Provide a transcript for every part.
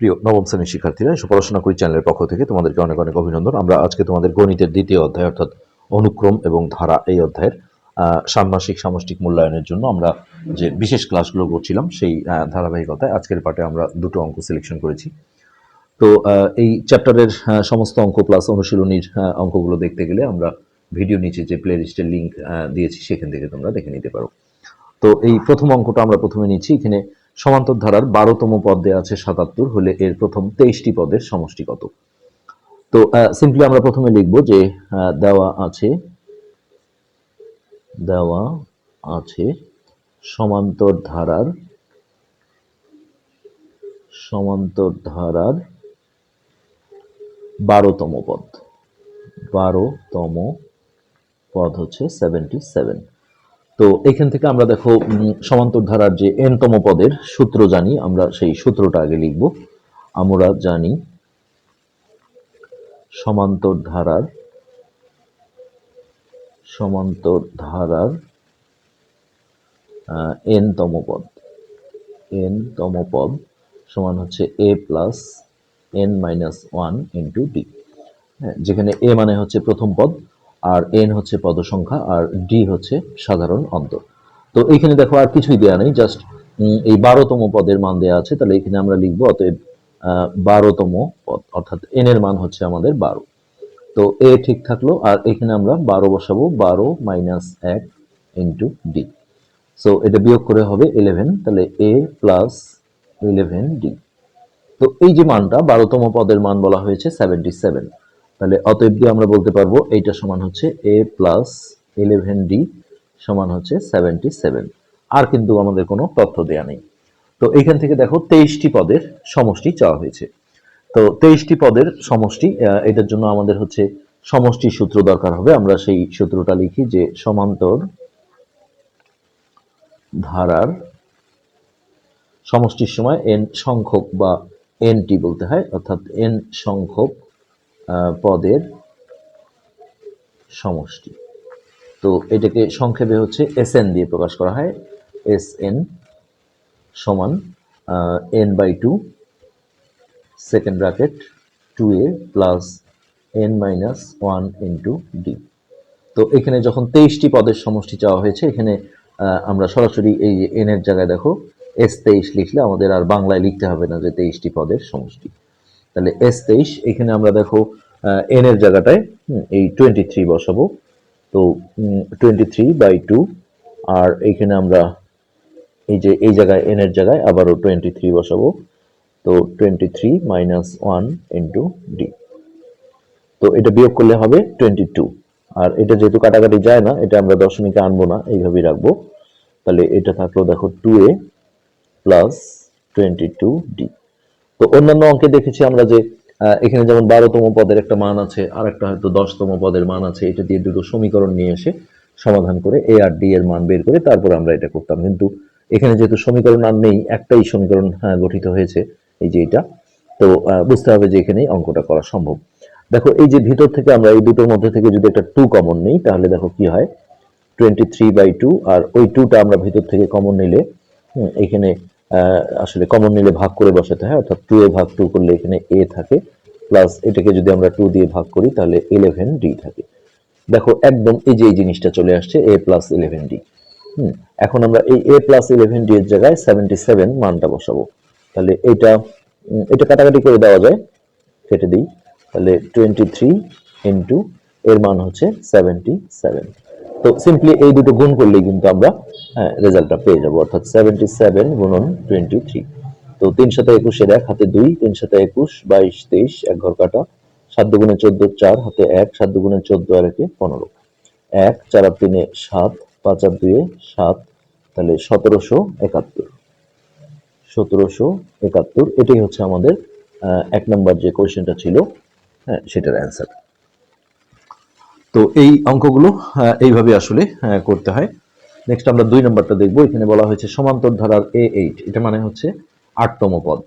প্রিয় নবম শ্রেণির শিক্ষার্থীরা পড়াশোনা করি চ্যানেলের পক্ষ থেকে তোমাদেরকে অনেক অনেক অভিনন্দন। আমরা আজকে তোমাদের গণিতের দ্বিতীয় অধ্যায় অর্থাৎ অনুক্রম এবং ধারা এই অধ্যায়ের ষান্মাসিক সামষ্টিক মূল্যায়নের জন্য আমরা যে বিশেষ ক্লাসগুলো করছিলাম সেই ধারাবাহিকতায় আজকের পাঠে আমরা দুটো অঙ্ক সিলেকশন করেছি। তো এই চ্যাপ্টারের সমস্ত অঙ্ক প্লাস অনুশীলনীর অঙ্কগুলো দেখতে গেলে আমরা ভিডিও নিচে যে প্লে লিস্টের লিঙ্ক দিয়েছি সেখান থেকে তোমরা দেখে নিতে পারো। তো এই প্রথম অঙ্কটা আমরা প্রথমে নিচ্ছি। এখানে সমান্তর ধারার বারোতম পদ দেওয়া আছে সাতাত্তর, হলে এর প্রথম তেইশটি পদের সমষ্টি কত? তো সিম্পলি আমরা প্রথমে লিখব যে দেওয়া আছে দেওয়া আছে সমান্তর ধারার সমান্তর ধারার বারোতম পদ। বারোতম পদ হচ্ছে সেভেন্টি সেভেন তো এখান থেকে আমরা দেখো সমান্তর ধারার যে এনতম পদের সূত্র জানি, আমরা সেই সূত্রটা আগে লিখব। আমরা জানি সমান্তর ধারার সমান্তর ধারার এনতম পদ। এনতম পদ সমান হচ্ছে A plus N minus one into D যেখানে এ মানে হচ্ছে প্রথম পদ আর এন হচ্ছে পদ সংখ্যা আর ডি হচ্ছে সাধারণ অন্তর। তো এইখানে দেখো আর কিছুই দেওয়া নেই জাস্ট এই বারোতম পদের মান দেওয়া আছে, তাহলে এখানে আমরা লিখব, অতএব বারোতম পদ, অর্থাৎ এন এর মান হচ্ছে আমাদের বারো। তো এ ঠিক থাকল, আর এখানে আমরা বারো বসাবো, বারো মাইনাস এক ইন্টু ডি সো এটা বিয়োগ করে হবে ইলেভেন তাহলে এ প্লাস ইলেভেন ডি তো এই যে মানটা, বারোতম পদের মান বলা হয়েছে সেভেন্টি সেভেন তাহলে অতএব দিয়ে আমরা বলতে পারব এইটা সমান হচ্ছে এ প্লাস ইলেভেন ডি সমান হচ্ছে সেভেন্টি সেভেন আর কিন্তু আমাদের কোনো তথ্য দেয়া নেই। তো এইখান থেকে দেখো তেইশটি পদের সমষ্টি চাওয়া হয়েছে। তো তেইশটি পদের সমষ্টি এটার জন্য আমাদের হচ্ছে সমষ্টি সূত্র দরকার হবে। আমরা সেই সূত্রটা লিখি যে সমান্তর ধারার সমষ্টির সময় এন সংখ্যক বা এনটি বলতে হয়, অর্থাৎ এন সংখ্যক পদের সমষ্টি। তো এটাকে সংক্ষেপে হচ্ছে এস এন দিয়ে প্রকাশ করা হয়। এস এন সমান N by two second bracket two A plus N minus one into D তো এখানে যখন তেইশটি পদের সমষ্টি চাওয়া হয়েছে, এখানে আমরা সরাসরি এই এনের জায়গায় দেখো এস তেইশ লিখলে আমাদের আর বাংলায় লিখতে হবে না যে তেইশটি পদের সমষ্টি। তাহলে এস তেইশ, এখানে আমরা দেখো এন এর জায়গাটায় এই টোয়েন্টি থ্রি বসাবো। তো টোয়েন্টি থ্রি বাই টু আর এইখানে আমরা এই যে, এই জায়গায় এন এর জায়গায় আবারও টোয়েন্টি থ্রি বসাবো। তো twenty three minus one into D তো এটা বিয়োগ করলে হবে টোয়েন্টি টু আর এটা যেহেতু কাটাকাটি যায় না, এটা আমরা দশমিকে আনব না, এইভাবেই রাখব। তাহলে এটা থাকল দেখো two A plus twenty two D তো অন্যান্য অঙ্কে দেখেছি আমরা যে এখানে যেমন বারোতম পদের একটা মান আছে আর একটা হয়তো দশতম পদের মান আছে এটা দিয়ে দুটো সমীকরণ নিয়ে এসে সমাধান করে এ আর ডি এর মান বের করে তারপর আমরা এটা করতাম। কিন্তু এখানে যেহেতু সমীকরণ আর নেই একটাই সমীকরণ হ্যাঁ, গঠিত হয়েছে এই যে এটা তো বুঝতে হবে যে এখানেই অঙ্কটা করা সম্ভব। দেখো এই যে ভিতর থেকে আমরা এই দুটোর মধ্যে থেকে যদি একটা টু কমন নেই তাহলে দেখো কি হয়? টোয়েন্টি থ্রি বাই টু আর ওই টুটা আমরা ভিতর থেকে কমন নিলে এখানে আসলে কমন নিলে ভাগ করে বসাতে হয়, অর্থাৎ টু এ ভাগ টু করলে এখানে এ থাকে প্লাস এটাকে যদি আমরা টু দিয়ে ভাগ করি, তাহলে ইলেভেন ডি থাকে। দেখো, একদম এই যে এই জিনিসটা চলে আসছে এ প্লাস ইলেভেন ডি হুম, এখন আমরা এই এ প্লাস ইলেভেন ডি এর জায়গায় সেভেন্টি সেভেন মানটা বসাবো। তাহলে এটা এটা কাটাকাটি করে দেওয়া যায়, কেটে দিই। তাহলে টোয়েন্টি থ্রি ইন্টু এর মান হচ্ছে সেভেন্টি সেভেন তো সিম্পলি এই দুটো গুণ করলেই কিন্তু আমরা রেজাল্টটা পেয়ে যাব, অর্থাৎ সেভেন্টি সেভেন গুণন টোয়েন্টি থ্রি তো তিন সাথে একুশের এক, হাতে দুই, তিন সাথে একুশ, বাইশ, তেইশ, এক ঘর কাটা, সাত দুগুণে চোদ্দ, চার, হাতে এক, সাত দুগুণে চোদ্দ আর একে পনেরো। এক, চার আর তিনে সাত, পাঁচ আর দুয়ে সাত, তাহলে সতেরোশো একাত্তর। সতেরোশো একাত্তর, এটাই হচ্ছে আমাদের এক নম্বর যে কোয়েশ্চেনটা ছিল হ্যাঁ সেটার অ্যান্সার তো এই অঙ্কগুলো এইভাবে আসলে করতে হয়। নেক্সট আমরা দুই নম্বরটা দেখব। এখানে বলা হয়েছে সমান্তর ধারার এ এইট এটা মানে হচ্ছে আটতম পদ,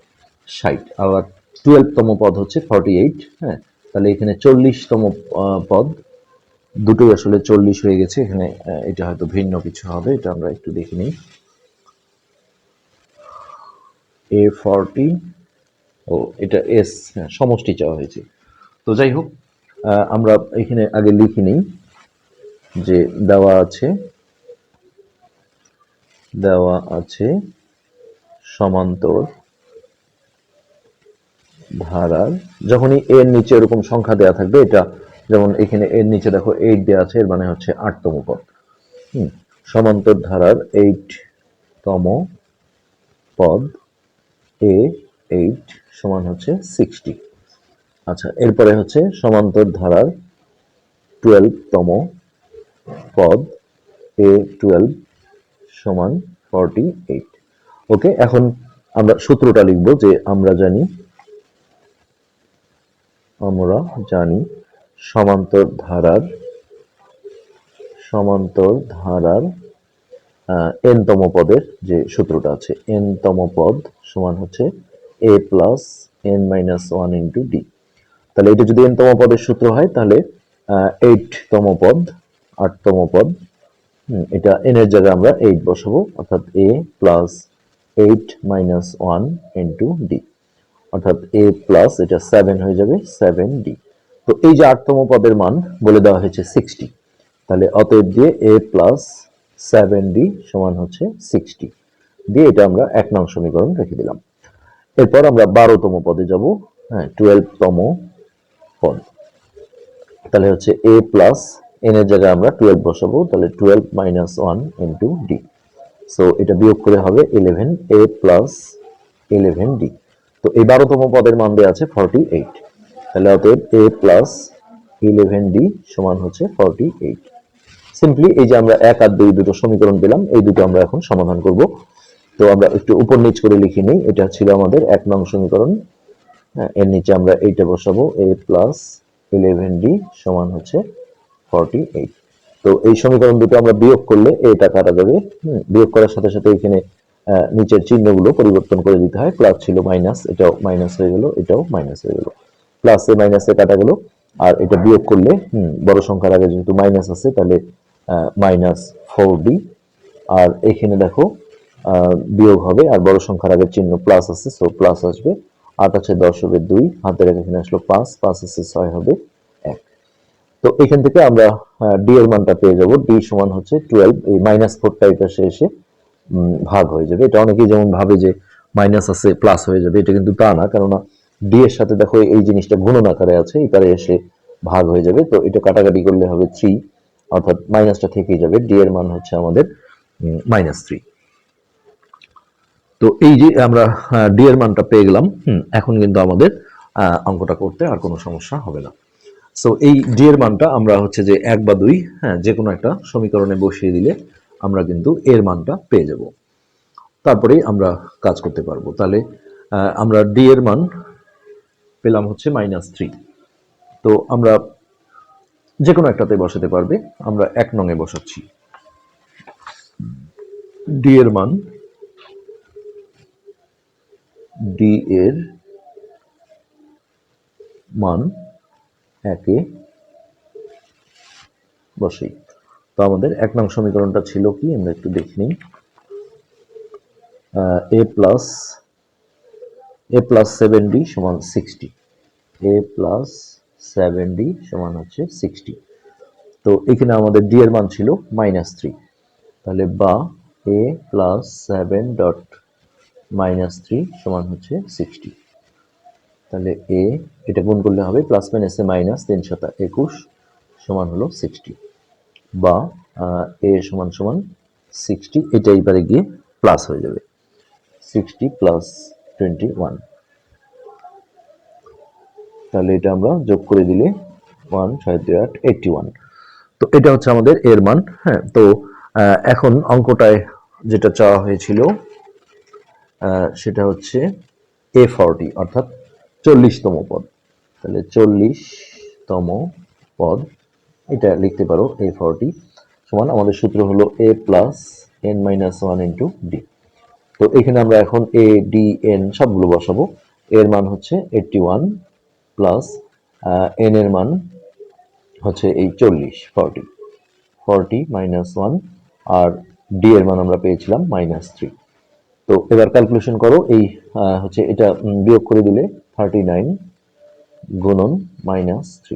ষাট। আবার টুয়েলভতম পদ হচ্ছে ফর্টি এইট হ্যাঁ? তাহলে এখানে চল্লিশতম পদ, দুটোই আসলে চল্লিশ হয়ে গেছে। এখানে এটা হয়তো ভিন্ন কিছু হবে, এটা আমরা একটু দেখে নিই। এ ফর্টি ও, এটা এস হ্যাঁ সমষ্টি চাওয়া হয়েছে। তো যাই হোক আমরা এখানে আগে লিখে নিই যে দেওয়া আছে দেওয়া আছে সমান্তর ধারার। যখনই এর নিচে এরকম সংখ্যা দেওয়া থাকবে এটা যেমন এখানে এর নিচে দেখো এইট দেওয়া আছে এর মানে হচ্ছে আটতম পদ। হুম, সমান্তর ধারার এইট তম পদ এ এইট সমান হচ্ছে সিক্সটি আচ্ছা এরপরে হচ্ছে সমান্তর ধারার টুয়েলভ তম পদ এ টুয়েলভ সমান ফর্টি এইট ওকে এখন আমরা সূত্রটা লিখব যে আমরা জানি আমরা জানি সমান্তর ধারার সমান্তর ধারার এন তম পদের যে সূত্রটা আছে এন তম পদ সমান হচ্ছে A plus N minus one into D তাহলে এটা যদি এন তম পদের সূত্র হয়, তাহলে এইট তম পদ, আটতম পদ এটা এন এর জায়গায় আমরা এইট বসাবো, অর্থাৎ A plus eight minus one into D অর্থাৎ এ প্লাস এটা সেভেন হয়ে যাবে সেভেন ডি তো এই যে আটতম পদের মান বলে দেওয়া হয়েছে সিক্সটি তাহলে অতএব দিয়ে এ প্লাস সেভেন ডি সমান হচ্ছে সিক্সটি দিয়ে এটা আমরা এক নং সমীকরণ রেখে দিলাম। এরপর আমরা বারোতম পদে যাব হ্যাঁ টুয়েলভতম পদ তাহলে হচ্ছে এ প্লাস এন এর জায়গায় আমরা টুয়েলভ বসাবো, তাহলে twelve minus one into D so এটা বিয়োগ করে হবে eleven A plus eleven D তো এই বারোতম পদের মান দেওয়া আছে ফর্টি এইট তাহলে অতএব এ প্লাস ইলেভেন ডি সমান হচ্ছে ফর্টি এইট সিম্পলি এই যে আমরা এক আর দুই দুটো সমীকরণ পেলাম, এই দুটো আমরা এখন সমাধান করব। তো আমরা একটু উপর নিচ করে লিখে নিই, এটা ছিল আমাদের এক নং সমীকরণ। এর নিচে আমরা এইটা বসাবো, এ প্লাস ইলেভেন ডি সমান হচ্ছে ফর্টি এইট তো এই সমীকরণ দুটো আমরা বিয়োগ করলে এটা কাটা যাবে। বিয়োগ করার সাথে সাথে এখানে নিচের চিহ্নগুলো পরিবর্তন করে দিতে হয়। প্লাস ছিল মাইনাস এটাও মাইনাস হয়ে গেল, এটাও মাইনাস হয়ে গেল। প্লাসে মাইনাসে কাটা গেল, আর এটা বিয়োগ করলে বড় সংখ্যার আগে যেহেতু মাইনাস আছে, তাহলে মাইনাস ফোর ডি আর এখানে দেখো বিয়োগ হবে, আর বড় সংখ্যার আগের চিহ্ন প্লাস আছে সো প্লাস আসবে। আট আছে দশ হবে দুই, হাতের রেখে এখানে আসলো পাঁচ পাঁচ আছে ছয় হবে এক। তো এখান থেকে আমরা ডি এর মানটা পেয়ে যাব। ডি সমান হচ্ছে টুয়েলভ এই মাইনাস ফোর টাইপ এসে ভাগ হয়ে যাবে। এটা অনেকেই যেমন ভাবে যে মাইনাস আছে প্লাস হয়ে যাবে, এটা কিন্তু তা না। কেননা ডি এর সাথে দেখো এই জিনিসটা গুণন আকারে আছে এবারে এসে ভাগ হয়ে যাবে। তো এটা কাটাকাটি করলে হবে থ্রি অর্থাৎ মাইনাসটা থেকেই যাবে। ডি এর মান হচ্ছে আমাদের মাইনাস থ্রি তো এই যে আমরা ডি এর মানটা পেয়ে গেলাম হুম, এখন কিন্তু আমাদের অঙ্কটা করতে আর কোনো সমস্যা হবে না। সো এই ডি এর মানটা আমরা হচ্ছে যে এক বা দুই হ্যাঁ যে কোনো একটা সমীকরণে বসিয়ে দিলে আমরা কিন্তু এর মানটা পেয়ে যাব। তারপরেই আমরা কাজ করতে পারব। তাহলে আমরা ডি এর মান পেলাম হচ্ছে মাইনাস থ্রি তো আমরা যে কোনো একটাতে বসাতে পারবে। আমরা এক নঙে বসাচ্ছি। ডি এর মান ডি এর মান একে বসেই তো আমাদের এক নং সমীকরণটা ছিল কি? আমরা একটু দেখে নিই। A plus A plus seven D সমান sixty A plus seven D সমান হচ্ছে সিক্সটি তো এখানে আমাদের ডি এর মান ছিল মাইনাস থ্রি তাহলে বা A plus seven dot minus three সমান হচ্ছে সিক্সটি তাহলে এ এটা গুণ করলে হবে প্লাস মাইনাসে মাইনাস তিন সাতা একুশ সমান হলো সিক্সটি বা এ সমান সমান সিক্সটি এটা এবারে গিয়ে প্লাস হয়ে যাবে। সিক্সটি প্লাস টোয়েন্টি ওয়ান তাহলে এটা আমরা যোগ করে দিলে ওয়ান ছয়, দুই, আট এইটটি ওয়ান তো এটা হচ্ছে আমাদের এর মান হ্যাঁ তো এখন অঙ্কটায় যেটা চাওয়া হয়েছিল সেটা হচ্ছে এ ফর্টি অর্থাৎ চল্লিশতম পদ। তাহলে চল্লিশতম পদ, এটা লিখতে পারো এ ফর্টি সমান আমাদের সূত্র হলো A plus N minus one into D তো এখানে আমরা এখন এ ডি এন সবগুলো বসাবো। এর মান হচ্ছে এইটটি ওয়ান প্লাস এন এর মান হচ্ছে এই চল্লিশ ফর্টি ফর্টি মাইনাস ওয়ান আর ডি এর মান আমরা পেয়েছিলাম মাইনাস থ্রি তো এবার ক্যালকুলেশন করো, এই হচ্ছে এটা বিয়োগ করে দিলে থার্টি নাইন গুণন মাইনাস থ্রি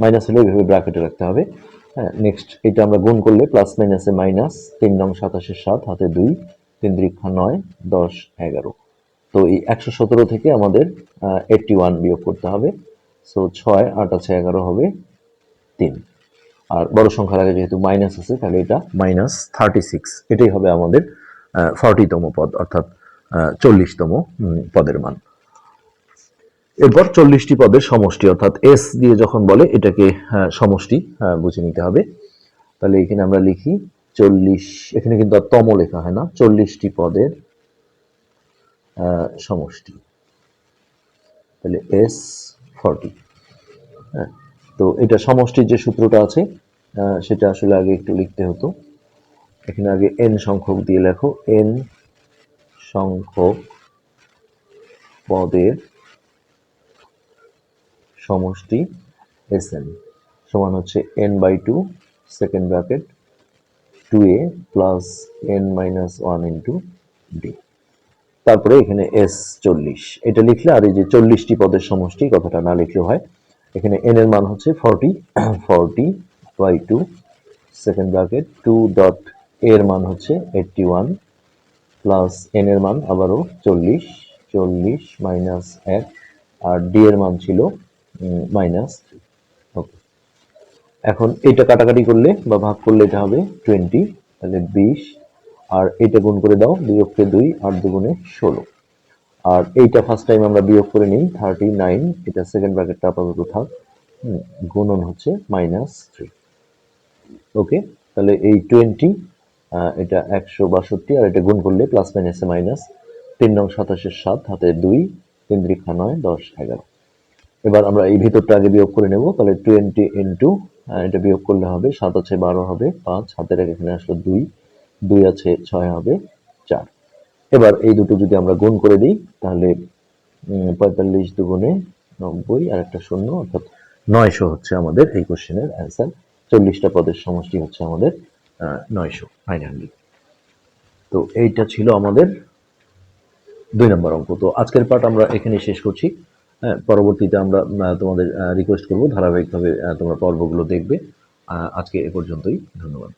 মাইনাস হলে এইভাবে ব্র্যাকেটে রাখতে হবে। হ্যাঁ নেক্সট এটা আমরা গুণ করলে প্লাস মাইনাসে মাইনাস তিন নং সাতাশে সাত, হাতে দুই, তিন দীক্ষা নয়, দশ, এগারো। তো এই একশো সতেরো থেকে আমাদের এইটটি ওয়ান বিয়োগ করতে হবে। সো ছয়, আট আছে, এগারো হবে, তিন। আর বড় সংখ্যার আগে যেহেতু মাইনাস আছে, তাহলে এটা মাইনাস থার্টি সিক্স এটাই হবে আমাদের ফর্টিতম পদ, অর্থাৎ চল্লিশতম পদের মান। এরপর চল্লিশটি পদের সমষ্টি, অর্থাৎ এস দিয়ে যখন বলে, এটাকে সমষ্টি বুঝে নিতে হবে। তাহলে এখানে আমরা লিখি চল্লিশ, এখানে কিন্তু আর তম লেখা হয় না, চল্লিশটি পদের সমষ্টি। তাহলে এস ফর্টি হ্যাঁ। তো এটা সমষ্টির যে সূত্রটা আছে সেটা আসলে আগে একটু লিখতে হতো। এখানে আগে এন সংখ্যক দিয়ে লেখো। এন সংখ্যক পদের সমষ্টি এস এন সমান হচ্ছে N by two second bracket two A plus N minus one into D তারপরে এখানে এস চল্লিশ। এটা লিখলে আর এই যে চল্লিশটি পদের সমষ্টি, কথাটা না লিখলে হয়, এখানে এন এর মান হচ্ছে forty forty by two second bracket two dot এর মান হচ্ছে এইটটি ওয়ান প্লাস এন এর মান আবারও চল্লিশ চল্লিশ মাইনাস এক, আর ডি এর মান ছিল মাইনাস ওকে এখন এটা কাটাকাটি করলে বা ভাগ করলে এটা হবে টোয়েন্টি তাহলে বিশ, আর এটা গুণ করে দাও দুই অক্ষে দুই আর দুগুণে ষোলো। আর এইটা ফার্স্ট টাইম আমরা বিয়োগ করে নিই থার্টি নাইন এটা সেকেন্ড ব্র্যাকেটটা আপাতত থাক গুণন হচ্ছে মাইনাস থ্রি ওকে তাহলে এই টোয়েন্টি এটা একশো বাষট্টি আর এটা গুণ করলে প্লাস মাইনাসে মাইনাস তিন নং সাতাশের সাত, হাতে দুই, তিন দীক্ষা নয়, দশ, এগারো। এবার আমরা এই ভিতরটা আগে বিয়োগ করে নেব, তাহলে টোয়েন্টি ইন্টু এটা বিয়োগ করলে হবে, সাত আছে বারো হবে, পাঁচ, হাতের এক এখানে আসলো দুই দুই আছে ছয় হবে, চার। এবার এই দুটো যদি আমরা গুণ করে দিই, তাহলে পঁয়তাল্লিশ দুগুণে নব্বই আর একটা শূন্য, অর্থাৎ নয়শো হচ্ছে আমাদের এই কোশ্চেনের অ্যান্সার চল্লিশটা পদের সমষ্টি হচ্ছে আমাদের নয়শো নাইন হান্ড্রেড তো এইটা ছিল আমাদের দুই নম্বর অঙ্ক। তো আজকের পাঠ আমরা এখানে শেষ করছি। হ্যাঁ পরবর্তীতে আমরা তোমাদের রিকোয়েস্ট করব ধারাবাহিকভাবে তোমরা পর্বগুলো দেখবে। আজকে এ পর্যন্তই। ধন্যবাদ।